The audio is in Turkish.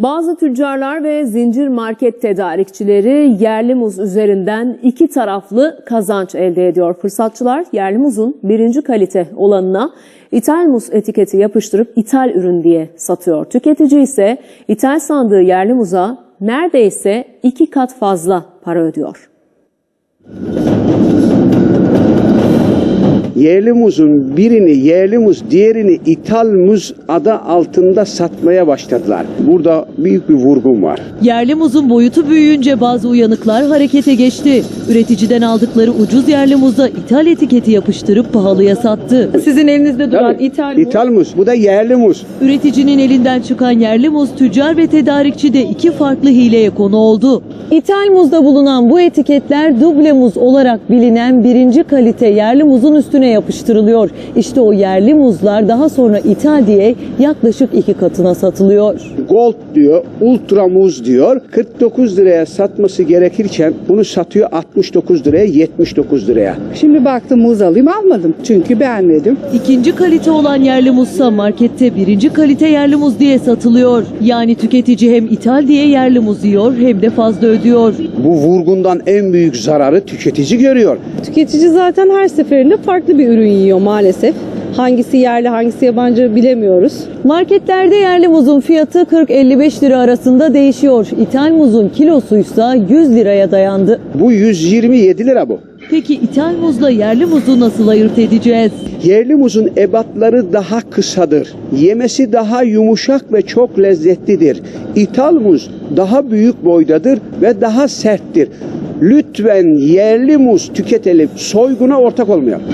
Bazı tüccarlar ve zincir market tedarikçileri yerli muz üzerinden iki taraflı kazanç elde ediyor. Fırsatçılar yerli muzun birinci kalite olanına ithal muz etiketi yapıştırıp ithal ürün diye satıyor. Tüketici ise ithal sandığı yerli muza neredeyse iki kat fazla para ödüyor. Yerli muzun birini yerli muz, diğerini ithal muz adı altında satmaya başladılar. Burada büyük bir vurgun var. Yerli muzun boyutu büyüyünce bazı uyanıklar harekete geçti. Üreticiden aldıkları ucuz yerli muza ithal etiketi yapıştırıp pahalıya sattı. Sizin elinizde duran Tabii. ithal muz. İthal muz, bu da yerli muz. Üreticinin elinden çıkan yerli muz tüccar ve tedarikçi de iki farklı hileye konu oldu. İthal muzda bulunan bu etiketler duble muz olarak bilinen birinci kalite yerli muzun üstüne yapıştırılıyor. İşte o yerli muzlar daha sonra ithal diye yaklaşık iki katına satılıyor. Gold diyor, ultra muz diyor. 49 liraya satması gerekirken bunu satıyor 69 liraya, 79 liraya. Şimdi baktım muz alayım almadım. Çünkü beğenmedim. İkinci kalite olan yerli muzsa markette birinci kalite yerli muz diye satılıyor. Yani tüketici hem ithal diye yerli muz yiyor hem de fazla ödüyor. Bu vurgundan en büyük zararı tüketici görüyor. Tüketici zaten her seferinde farklı bir ürün yiyor maalesef. Hangisi yerli hangisi yabancı bilemiyoruz. Marketlerde yerli muzun fiyatı 40-55 lira arasında değişiyor. İthal muzun kilosuysa 100 liraya dayandı. Bu 127 lira bu. Peki ithal muzla yerli muzu nasıl ayırt edeceğiz? Yerli muzun ebatları daha kısadır. Yemesi daha yumuşak ve çok lezzetlidir. İthal muz daha büyük boydadır ve daha serttir. Lütfen yerli muz tüketelim. Soyguna ortak olmayalım.